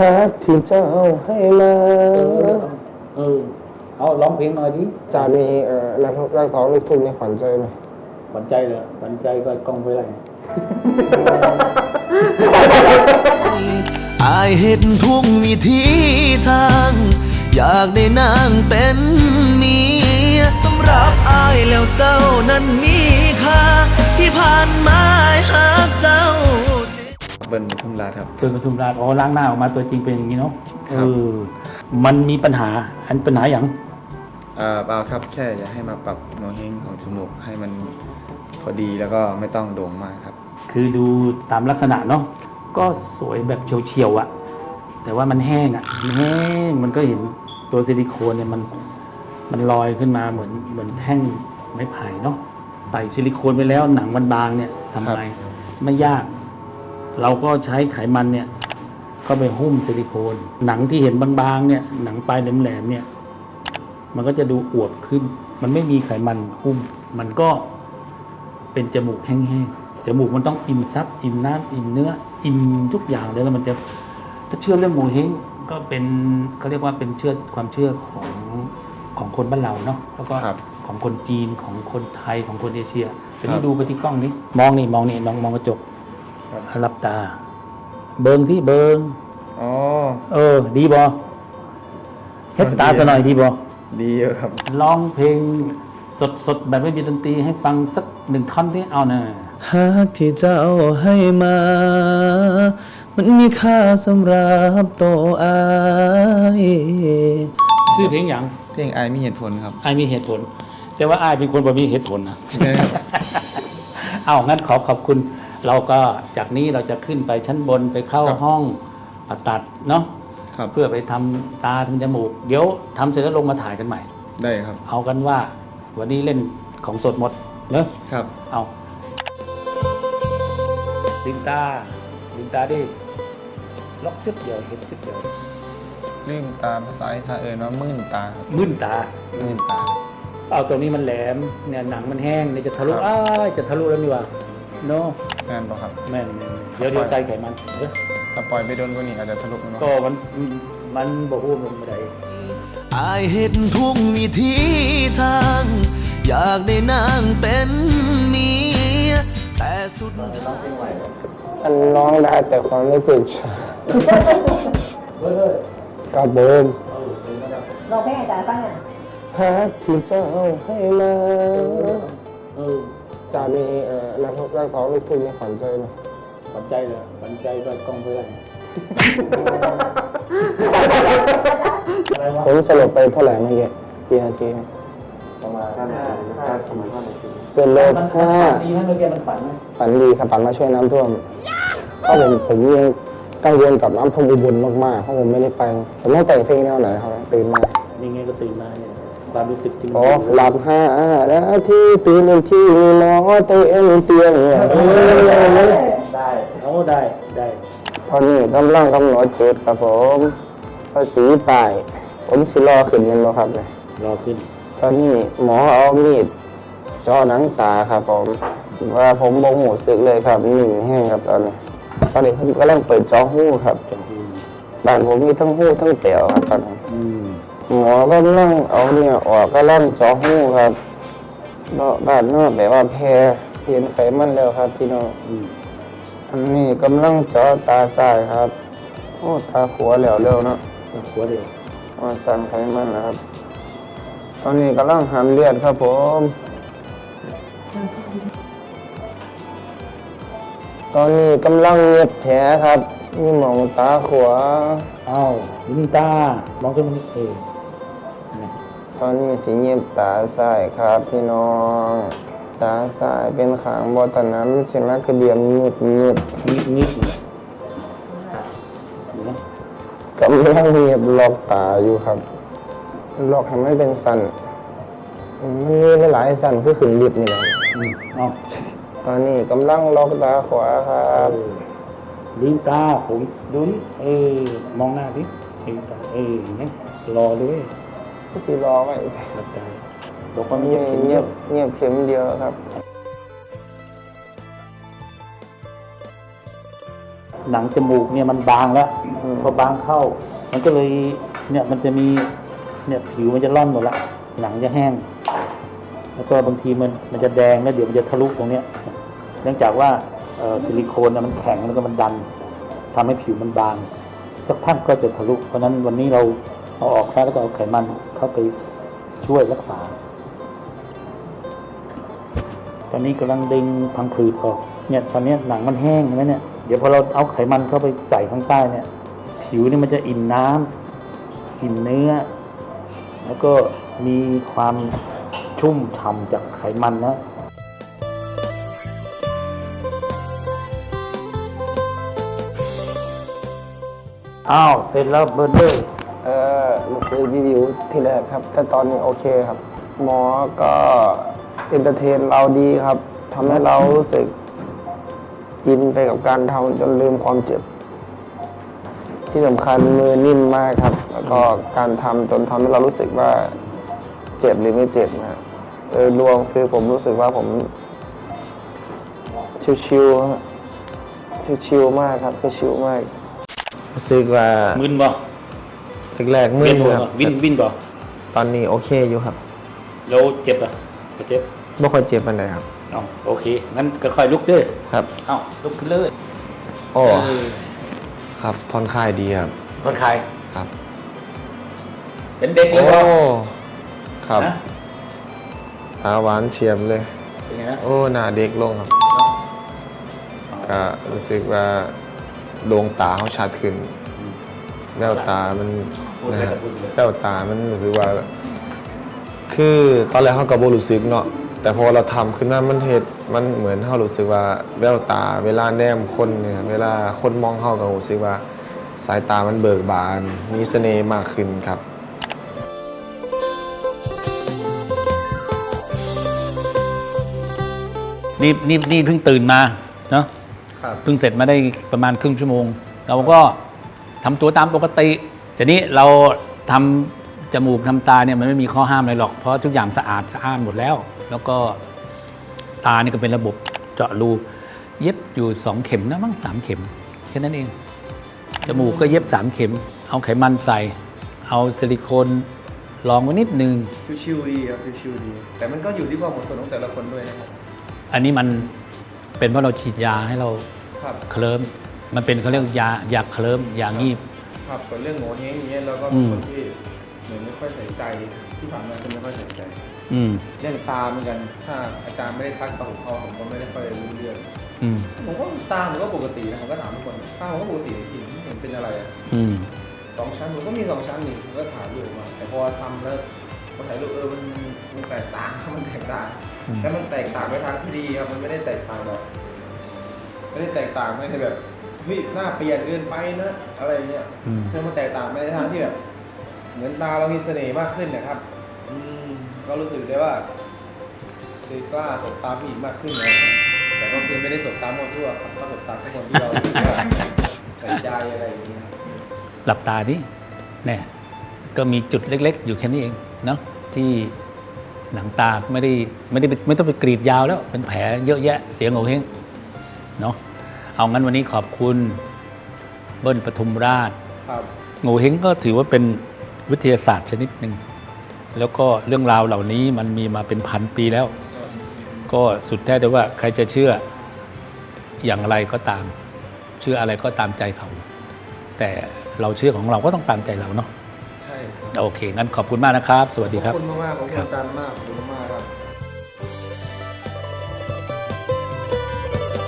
ฮักที่เจ้าให้มาเออเออ เอาร้องเพลงหน่อยดิจะมีเอ่อนักนักร้องลูกทุ่งในขวัญใจไหมขวัญใจเหรอขวัญใจก็กล้องไปไรอายเห็นทุกวิธีทาง อยากได้นางเป็นเมียสำหรับอายแล้วเจ้านั้นมีค่าที่ผ่านมาหากเจ้า เบิ้ลปทุมราชครับเกินปทุมราชอ๋อล้างหน้าออกมาตัวจริงเป็นอย่างนี้เนาะคเอรับ อมันมีปัญหาอันปัญหาอย่างอ่าเปล่าครับแค่อยากให้มาปรับโนเฮงของจมูกให้มันพอดีแล้วก็ไม่ต้องโด่งมากครับ คือดูตามลักษณะเนาะก็สวยแบบเฉียวๆอะแต่ว่ามันแห้งอะมันแห้งมันก็เห็นตัวซิลิโคนเนี่ยมันมันลอยขึ้นมาเหมือนเหมือนแท่งไม้ไผ่เนาะใส่ซิลิโคนไปแล้วหนังมันบางเนี่ยทำอะไรไม่ยาก เราก็ใช้ไขมันเนี่ยเข้าไปหุ้มซิลิโคน หนังที่เห็นบางๆเนี่ยหนังปลายแหลมๆเนี่ยมันก็จะดูอวบขึ้น มันไม่มีไขมันหุ้ม มันก็เป็นจมูกแห้งๆจมูกมันต้องอิ่มซับอิ่มน้ำอิ่มเนื้อ อิ่มทุกอย่างเลยแล้วมันจะถ้าเชื่อเรื่องโงเฮงก็เป็นเขาเรียกว่าเป็นเชื่อความเชื่อของของคนบ้านเราเนาะแล้วก็ครับของคนจีนของคนไทยของคนเอเชียทีครันี้บดูไปที่กล้องนี้มองนี่มองนี่น้องมองกระจกค รับรับตา เบิงที่เบิงอ๋อ เออ ดีบอเฮ็ดตาซะหน่อยดีบอดีเยอะครับร้องเพลงสดๆแบบไม่มีดนตรีให้ฟังสักหนึ่งท่อนที่เอาเนอะหากที่เจ้าให้มา มันมีค่าสำหรับตัวอายชื่อเพลงอย่างเพลงไอายมีเหตุผลครับไอ้ายมีเหตุผล แต่ว่าไอ้ายเป็นคนบ่มีเหตุผลนะใช่ครับเอางั้นขอขอบคุณ เราก็จากนี้เราจะขึ้นไปชั้นบนไปเข้าครับ ห้องผ่าตัดเนาะครับ เพื่อไปทำตาทำจมูก เดี๋ยวทำเสร็จแล้วลงมาถ่ายกันใหม่ ได้ครับ เอากันว่าวันนี้เล่นของสดหมดเนอะครับ เอาลืมตาลืมตาดิล็อกจุดเดียวเห็นจุดเดียวลืมตาภาษาอีสานเอ่ยว่ามื่นตาครับมึนตา มื่นตา เอาตัวนี้มันแหลมเนี่ยหนังมันแห้งเนี่ยจะทะลุครับ อ้ายจะทะลุแล้วนี่วะ โนงานปะครับแม่นแม่นแม่นเดี๋ยวเดี๋ยวใส่ไขมันเด้อถ้าปล่อยไปโดนกว่านี้อาจจะทะลุมั้งก็มันมันบ่ฮู้มันบ่ได้อายเห็นทุกวิธีทาง อยากได้นางเป็นเมียแต่สุดท้ายมันร้องได้แต่ความรู้สึกกับเบิมลองเพลงอาจารย์ฟังอะฮักที่เจ้าให้มา นักนักร้องลูกทุ่งในขวัญใจไหมขวัญใจเหรอขวัญใจก็กล้องไปไรอะไรวะผมสลบไปเท่าไหร่เมื่อกี้กี่นาทีนะประมาณห้าห้าประมาณห้านาทีเกินโลมันห้าดีไหมเมื่อกี้มันฝันไหมฝันดีครับฝันมาช่วยน้ำท่วมเพราะผมผมยังกังวลกับน้ำท่วมอุบลมากๆเพราะผมไม่ได้ไป ผมต้องแต่งเพลงแนวไหนครับตื่นมายังไงก็ตื่นมาเนี่ย ความรู้สึกจริงโอ้หลับห้านาทีตื่นอีกทีหมอตัวเอ็นเตียงเนี่ยได้โอ้ได้ได้ตอนนี้กำลังกำหนดจุดครับผมภาษีป่ายผมสิรอขึ้นเงินบ่ครับเนี่ยรอขึ้น ตอนนี้หมอเอามีดเจาะหนังตาครับผมว่าผมบ่หูสึกเลยครับนิ่งแห้งครับตอนนี้ตอนนี้ผมกำลังเปิดเจอหูครับจังหูบ้านผมมีทั้งหูทั้งเตี่ยวครับตอนนี้อืม หมอก็นั่งเอาเนี่ยออกก็ล่างเจอหูครับเนาะบ้านเนอกแบบว่าแพ้เห็นไขมันแล้วครับพี่น้องอืมอันนี้กำลังเจาะตาซ้ายครับ โอ้ตาขวาแล้วเร็วเนาะต้องหัวเดียวมาสั่งไขมันนะครับ ตอนนี้กำลังหันเลือดครับผมตอนนี้กำลังเย็บแผลครับนี่หมองตาขวาเอ้าวินิตามองขึ้นมานี่เออ ตอนนี้สีเย็บตาซ้ายครับพี่น้อง ตาซ้ายเป็นขางบอตอนนั้นเสียงนักกระเดียมหยุดหยุดนิดนิดเลยดูนะกำลังเย็บล็อกตาอยู่ครับล็อกให้ไม่เป็นสันมันมีหลายๆสันคือขึ้นลิฟต์นี่แหละอืมเอ้าตอนนี้กำลังล็อกตาขวาครับเออลืมตาผมดูนี่เออมองหน้าดิลืมตาเออเห็นไหมรอเลย ก็สีรอไว้หลับตาบอกว่ามีเงียบเข็มเงีเงียยบบเงียบเข็มเดียวครับ หนังจมูกเนี่ยมันบางแล้วอืมพอบางเข้า มันก็เลยเนี่ยมันจะมีเนี่ยผิวมันจะร่อนหมดละหนังจะแห้ง แล้วก็บางทีมันมันจะแดงแล้วเดี๋ยวมันจะทะลุตรงเนี้ยเนื่องจากว่าเอ่อซิลิโคนน่ะมันแข็งแล้วก็มันดันทำให้ผิวมันบางสักพักก็จะทะลุเพราะฉะนั้นวันนี้เรา เอาออกซะแล้วก็เอาไขมันเข้าไปช่วยรักษา ตอนนี้กำลังดึงพังผืดออก เนี่ยตอนนี้หนังมันแห้งใช่ไหมเนี่ย เดี๋ยวพอเราเอาไขมันเข้าไปใส่ข้างใต้เนี่ย ผิวนี่มันจะอิ่มน้ำอิ่มเนื้อ แล้วก็มีความชุ่มฉ่ำจากไขมันนะอ้าว เสร็จแล้วเบิร์ดเลย มาซื้อรีวิวที่แรกครับ แต่ตอนนี้โอเคครับ หมอก็เอนเตอร์เทนเราดีครับทำให้เรารู้สึกอินไปกับการทำจนลืมความเจ็บ ที่สำคัญมือนิ่มมากครับ แล้วก็การทำจนทำให้เรารู้สึกว่าเจ็บหรือไม่เจ็บนะโดยรวมคือผมรู้สึกว่าผม ชิวๆฮะชิวๆมากครับชิวๆมาก รู้สึกว่ามึนบ่ แรกๆมึเวียนนหัวครับบ่วินวินบ่ตอนนี้โอเคอยู่ครับแล้วเจ็บอะบ่เจ็บไม่ค่อยเจ็บมันเลยครับ เอาโอเคงั้นก็ค่อยลุกเด้อครับเอาลุกขึ้นเลยโอ้เออครับผ่อนคลายดีครับคนไข้ครับเป็นเด็กเลยโอ้บ่ครับนะตาหวานเฉียบเลย เป็นไงนะโอ้หน้าเด็กลงครับก็รู้สึกว่าดวงตาเขาชัดขึ้นแววตามันพูด นะเลยฮะพูดเลยแววตามันรู้สึกว่า คือตอนแรกเขาก็บ่รู้สึกเนาะแต่พอเราทำขึ้นมามันเห็ดมันเหมือนเขารู้สึกว่าแววตา เวลาแนมคนเนี่ย เวลาคนมองเขาก็รู้สึกว่า สายตามันเบิกบาน มีเสน่ห์มากขึ้นครับนี่นี่นี่เพิ่งตื่นมาเนาะครับเพิ่งเสร็จมาได้ประมาณครึ่งชั่วโมง เราก็ทำตัวตามปกติ ทีนี้เราทำจมูกทำตาเนี่ยมันไม่มีข้อห้ามอะไรหรอก เพราะทุกอย่างสะอาดสะอ้านหมดแล้ว แล้วก็ตานี่ก็เป็นระบบเจาะรูเย็บอยู่สองเข็มนะมั้งสามเข็มแค่นั้นเอง จมูกก็เย็บสามเข็ม เอาไขมันใส่ เอาซิลิโคนรองไว้นิดนึง ชิวๆดีครับชิวๆดี แต่มันก็อยู่ที่ความอดทนของแต่ละคนด้วยนะครับ อันนี้มันเป็นเพราะเราฉีดยาให้เราครับเคลิ้มมันเป็นเขาเรียกยายาเคลิ้มยางีบ ครับส่วนเรื่องโงเฮงอย่างเงี้ยเราก็อืเป็นมคนที่เหมือนไม่ค่อยใส่ใจที่ผ่านมาคือไม่ค่อยใส่ใจอืมเรื่องตาเหมือนกัน ถ้าอาจารย์ไม่ได้ทักตาผมเขาผมก็ไม่ได้ค่อยรู้เรื่องอืมผมก็ตาผมก็ปกตินะผมก็ถามทุกคนตาผมก็ปกติจริงไม่เห็นเป็นอะไรอะอืมสองชั้นผมก็มีสองชั้นนี่ผมก็ถ่ายรูปออกมา แต่พอทำแล้วพอถ่ายรูปเออมันมันแตกต่างมันแตกต่างอืมแล้วมันแตกต่างไปทางที่ดีครับมันไม่ได้แตกต่างแบบไม่ได้แตกต่างไม่ได้แบบ เฮ้ยหน้าเปลี่ยนเกินไปนะอะไรเงี้ยอืมคือมันแตกต่างไปในทางที่แบบเหมือนตาเรามีเสน่ห์มากขึ้นนะครับ อืมก็รู้สึกได้ว่าคือกล้าสบตาผู้หญิงมากขึ้นเลยแต่ก็คือไม่ได้สบตาโมวซั่วครับก็สบตาทุกคนที่เรารู้สึกว่าใส่ใจอะไรอย่างนี้ครับหลับตาดิเนี่ยก็มีจุดเล็ก ๆ อยู่แค่นี้เองเนาะที่หนังตาไม่ได้ไม่ได้ไม่ต้องไปกรีดยาวแล้ว เป็นแผลเยอะแยะเสียงโงเฮงเนาะ เอางั้นวันนี้ขอบคุณเบิ้ลปทุมราชครับโงเฮงก็ถือว่าเป็นวิทยาศาสตร์ชนิดหนึ่งแล้วก็เรื่องราวเหล่านี้มันมีมาเป็นพันปีแล้ว ก็สุดแท้แต่ว่าใครจะเชื่ออย่างไรก็ตาม เชื่ออะไรก็ตามใจเขา แต่เราเชื่อของเราก็ต้องตามใจเราเนาะใช่ครับโอเคงั้นขอบคุณมากนะครับ สวัสดีขคอรับบคุณมากๆขอบคุณอาจารย์มากขอบคุณมากๆครับ